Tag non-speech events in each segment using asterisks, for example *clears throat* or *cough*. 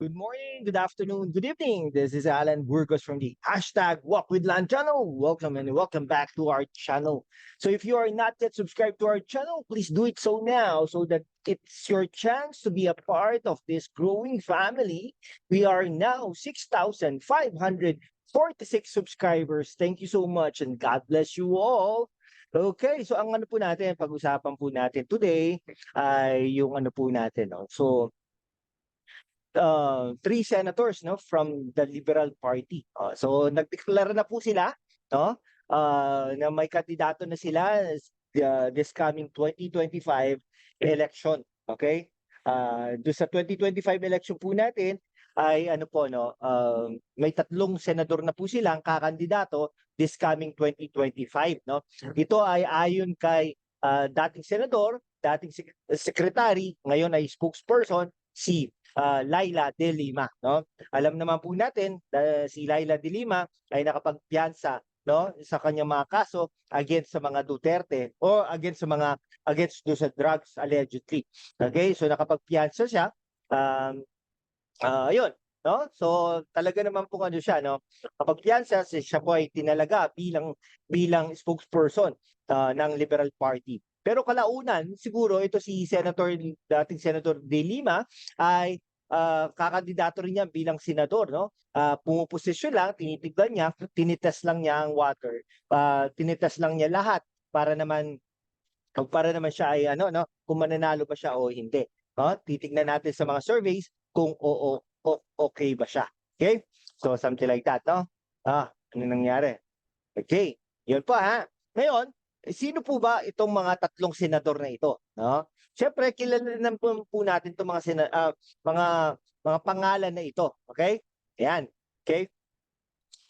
Good morning, good afternoon, good evening. This is Alan Burgos from the hashtag Walk with Land channel. Welcome and welcome back to our channel. So if you are not yet subscribed to our channel, please do it so now so that it's your chance to be a part of this growing family. We are now 6,546 subscribers. Thank you so much and God bless you all. Okay, so ang ano po natin, pag-usapan po natin today ay yung ano po natin. No? So, uh, three senators no from the Liberal Party. Uh, so nagdeklara na po sila no uh, na may kandidato na sila uh, this coming 2025 election. Okay? Uh, do sa 2025 election po natin ay ano po no um, may tatlong senador na po silang kakandidato this coming 2025 no ito ay ayon kay uh, dating senador dating sek- secretary ngayon ay spokesperson si uh, Laila De Lima no? Alam naman po natin uh, si Laila De Lima ay nakapagpiyansa no? Sa kanyang mga kaso against sa mga Duterte o against sa mga against do sa drugs allegedly. Okay? So nakapagpiyansa siya. Um uh, yun no? So talaga naman po ano siya no? Kapag piyansa si siya po ay tinalaga bilang bilang spokesperson uh, ng Liberal Party. Pero kalaunan siguro ito si Senator dating Senator De Lima ay uh, kakandidato rin niya bilang senador no? Uh, pumuposisyon lang tinitignan niya tinitest lang niya ang water. Uh, tinitest lang niya lahat para naman para naman siya ay ano no? Kung mananalo ba siya o hindi. No? Titignan natin sa mga surveys kung oo o, okay ba siya. Okay? So something like that no? Ah ano nangyari? Okay. Yun po ha? Ngayon sino po ba itong mga tatlong senador na ito no Siyempre, kilala na po, po natin itong mga, sina, uh, mga, mga pangalan na ito. Okay? Ayan. Okay?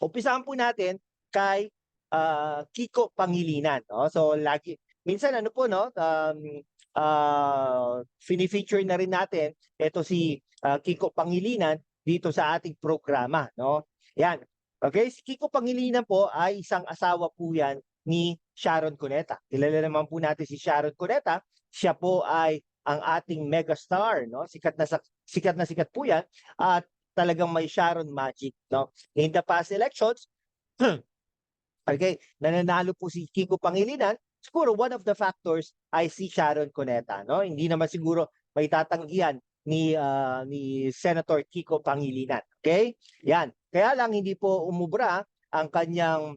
Umpisahan po natin kay uh, Kiko Pangilinan. No? So, lagi, minsan ano po, no? Um, uh, fini-feature na rin natin ito si uh, Kiko Pangilinan dito sa ating programa. No? Ayan. Okay? Si Kiko Pangilinan po ay isang asawa po yan ni Sharon Cuneta. Kilala naman po natin si Sharon Cuneta siya po ay ang ating megastar, no? Sikat na sikat na sikat po 'yan at talagang may Sharon magic, no? In the past elections, *clears throat* okay, nananalo po si Kiko Pangilinan. Siguro one of the factors ay si Sharon Cuneta, no? Hindi naman siguro may tatanggihan ni uh, ni Senator Kiko Pangilinan. Okay? Yan. Kaya lang hindi po umubra ang kanyang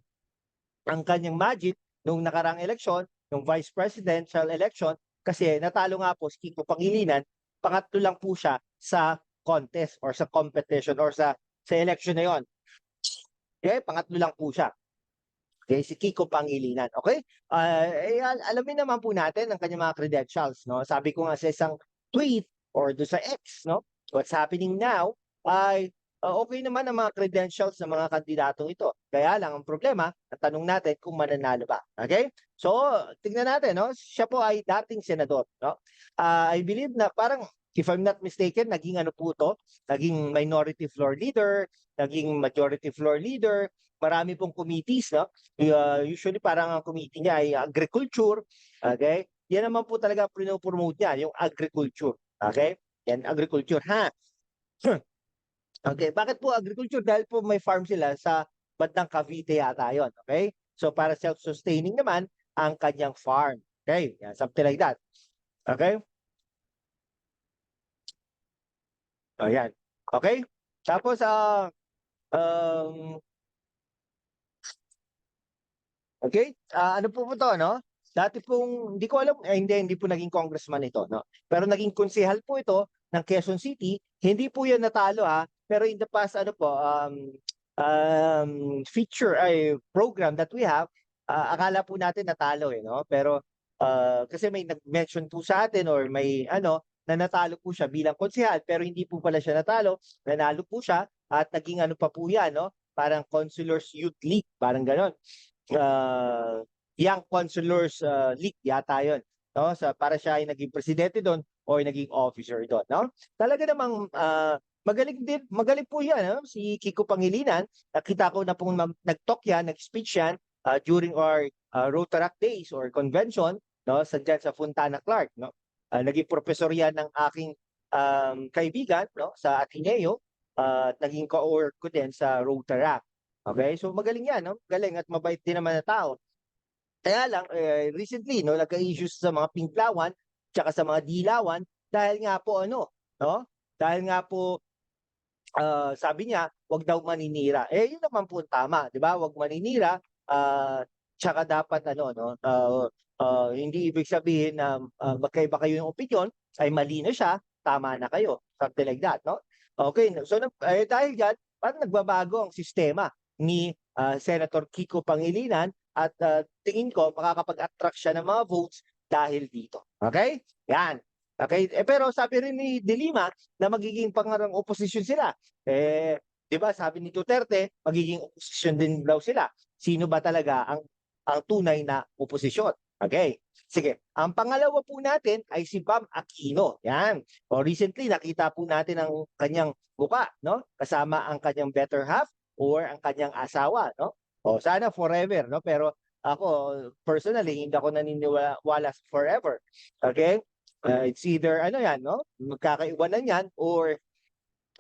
ang kanyang magic nung nakarang eleksyon, nung vice presidential election kasi natalo nga po si Kiko Pangilinan, pangatlo lang po siya sa contest or sa competition or sa sa election na yon. Okay, pangatlo lang po siya. Okay, si Kiko Pangilinan. Okay? Uh, eh, al- alamin naman po natin ang kanyang mga credentials, no? Sabi ko nga sa isang tweet or do sa X, no? What's happening now ay uh, okay naman ang mga credentials ng mga kandidatong ito. Kaya lang ang problema, tanong natin kung mananalo ba. Okay? So, tingnan natin, no? Siya po ay dating senador, no? Uh, I believe na parang if I'm not mistaken, naging ano po to, naging minority floor leader, naging majority floor leader, marami pong committees, no? Uh, usually parang ang committee niya ay agriculture, okay? Yan naman po talaga pinopromote niya, yung agriculture, okay? Yan, agriculture, ha? Okay, bakit po agriculture? Dahil po may farm sila sa bandang Cavite yata yon, okay? So para self-sustaining naman ang kanyang farm. Okay, yeah, something like that. Okay? Ayan. Okay? Tapos, uh, um, okay, uh, ano po po to, no? Dati pong, hindi ko alam, eh, hindi, hindi po naging congressman ito, no? Pero naging konsehal po ito ng Quezon City. Hindi po yan natalo, ha? Pero in the past, ano po, um, um, feature, ay, program that we have, uh, akala po natin natalo, eh, no? Pero, uh, kasi may nag-mention po sa atin or may, ano, na natalo po siya bilang konsehal, pero hindi po pala siya natalo, nanalo po siya, at naging ano pa po yan, no? Parang Consulars Youth League, parang ganon. Uh, Young Consulars uh, League yata yon no sa para siya ay naging presidente doon o naging officer doon no talaga namang uh, magaling din magaling po yan no? si Kiko Pangilinan nakita ko na pong nag-talk yan nag-speech yan uh, during our uh, Rotaract days or convention no sa dyan sa Fontana Clark no uh, naging professor yan ng aking um, kaibigan no sa Ateneo at naging ka-org ko din sa Rotaract. Okay? So magaling 'yan, no? Galing at mabait din naman na tao. Kaya lang eh, recently no nagka-issues sa mga Pinklawan tsaka sa mga Dilawan dahil nga po ano, no? Dahil nga po ah, sabi niya, wag daw maninira. Eh, yun naman po tama, 'di ba? Wag maninira, ah, tsaka dapat ano no, ah, ah, hindi ibig sabihin na ah, magkaiba kayo ng opinyon, ay mali na siya, tama na kayo. Something like that, no? Okay, so eh, dahil diyan, parang nagbabago ang sistema ni ah, Senator Kiko Pangilinan at ah, tingin ko makakapag-attract siya ng mga votes dahil dito. Okay? Yan. Okay, eh, pero sabi rin ni De Lima na magiging pangarang oposisyon sila. Eh, 'di ba, sabi ni Duterte, magiging oposisyon din daw sila. Sino ba talaga ang ang tunay na oposisyon? Okay. Sige. Ang pangalawa po natin ay si Bam Aquino. Yan. O recently nakita po natin ang kanyang mukha, no? Kasama ang kanyang better half or ang kanyang asawa, no? O sana forever, no? Pero ako personally hindi ako naniniwala forever. Okay? Uh, it's either ano yan, no? Magkakaiwanan yan or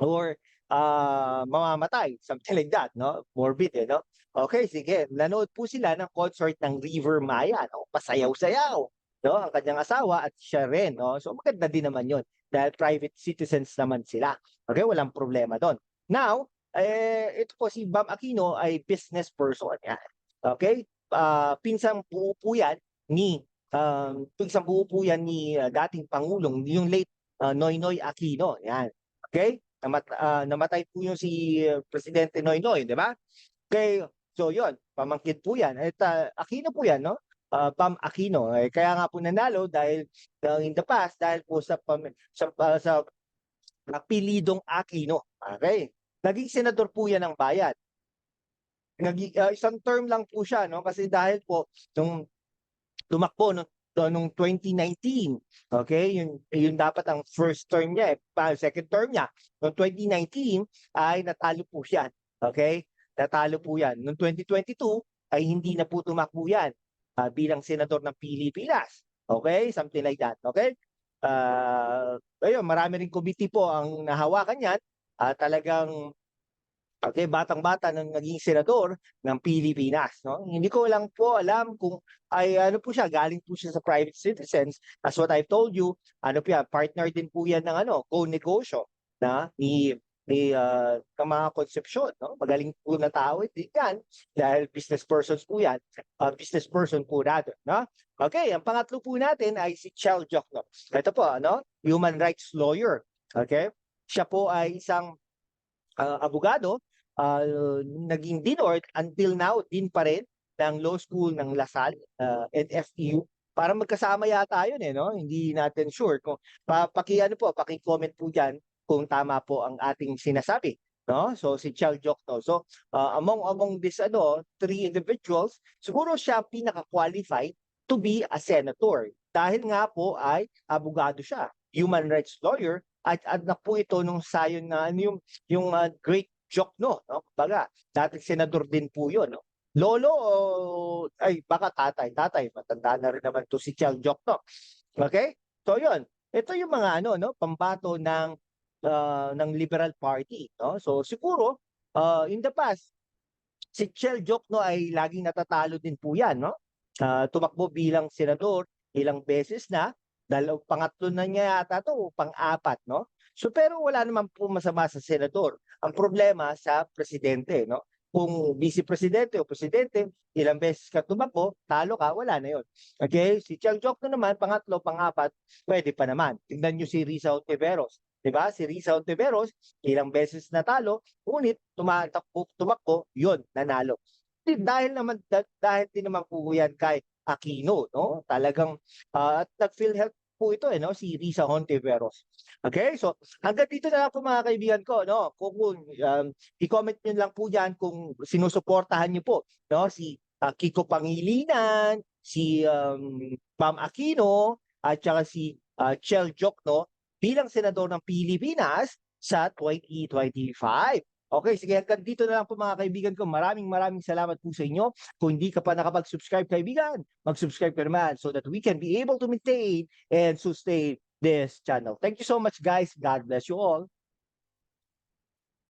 or ah mamamatay, something like that, no? Morbid, eh, no? Okay, sige. Nanood po sila ng concert ng River Maya, no? Pasayaw-sayaw, no? Ang kanyang asawa at siya rin, no? So maganda din naman 'yon dahil private citizens naman sila. Okay, walang problema doon. Now, eh ito po si Bam Aquino ay business person yan. Okay? Ah, pinsang buo po yan ni um, buo po yan ni ah, dating pangulong yung late ah, Noynoy Aquino. Yan. Okay? Namat, ah, namatay po yung si ah, Presidente Noynoy, di ba? Okay, so yon pamangkin po yan. At ah, Aquino po yan, no? Ah, Pam Aquino. Eh, kaya nga po nanalo dahil ah, in the past, dahil po sa, pam- sa, ah, sa apelidong Aquino. Okay? Naging senador po yan ng bayan. Naging, ah, isang term lang po siya, no? Kasi dahil po, nung tumakbo nung, nung 2019, okay? Yun, yun dapat ang first term niya, eh, second term niya. Noong 2019 ay natalo po siya. Okay? Natalo po yan. Noong 2022 ay hindi na po tumakbo yan ah, bilang senador ng Pilipinas. Okay? Something like that. Okay? Ah, ayun, marami rin committee po ang nahawakan yan. Ah, talagang Okay, batang-bata nang naging senador ng Pilipinas, no? Hindi ko lang po alam kung ay ano po siya, galing po siya sa private citizens. As what I've told you, ano po yan, partner din po yan ng ano, co-negosyo na ni ni uh, mga konsepsyon, no? Magaling po na tao din yan dahil business persons po yan, uh, business person po rather, no? Okay, ang pangatlo po natin ay si Chel Jokno. Ito po, ano? Human rights lawyer. Okay? Siya po ay isang uh, abogado uh, naging DINORT until now din pa rin ng law school ng Lasal uh, and FEU para magkasama yata yun eh no? Hindi natin sure kung pa, paki ano po paki-comment po diyan kung tama po ang ating sinasabi no? So si Chal Jokno so uh, among among this ano three individuals siguro siya pinaka-qualified to be a senator. Dahil nga po ay abogado siya human rights lawyer at anak po ito nung sayon na ano yung yung uh, great joke no? Baga, dating senador din po 'yon, no. Lolo o ay baka tatay, tatay, matanda na rin naman to si Chel Joke no. Okay? So 'yon. Ito yung mga ano no, pambato ng uh, ng Liberal Party, no. So siguro uh, in the past si Chel Joke no ay laging natatalo din po 'yan, no. Uh, tumakbo bilang senador ilang beses na, dalaw pangatlo na niya yata to, pang-apat, no. So pero wala naman po masama sa senador. Ang problema sa presidente, no? Kung vice presidente o presidente, ilang beses ka tumakbo, talo ka, wala na 'yon. Okay? Si Chang Chok na naman, pangatlo, pangapat, pwede pa naman. Tingnan niyo si Risa Ontiveros. 'Di ba? Si Risa Ontiveros, ilang beses natalo, ngunit tumatakbo, tumakbo, 'yon, nanalo. Dahil naman dahil din naman po yan kay Aquino, no? Talagang uh, nag-PhilHealth po ito eh no si Risa Hontiveros. Okay? So hanggang dito na lang po mga kaibigan ko no. Kung, um, i-comment niyo lang po diyan kung sinusuportahan niyo po no si uh, Kiko Pangilinan, si um, Pam Aquino at saka si uh, Chel Jokno bilang senador ng Pilipinas sa 2025. Okay, sige hanggang dito na lang po mga kaibigan ko. Maraming maraming salamat po sa inyo. Kung hindi ka pa nakapag-subscribe kaibigan, mag-subscribe ka naman so that we can be able to maintain and sustain this channel. Thank you so much guys. God bless you all.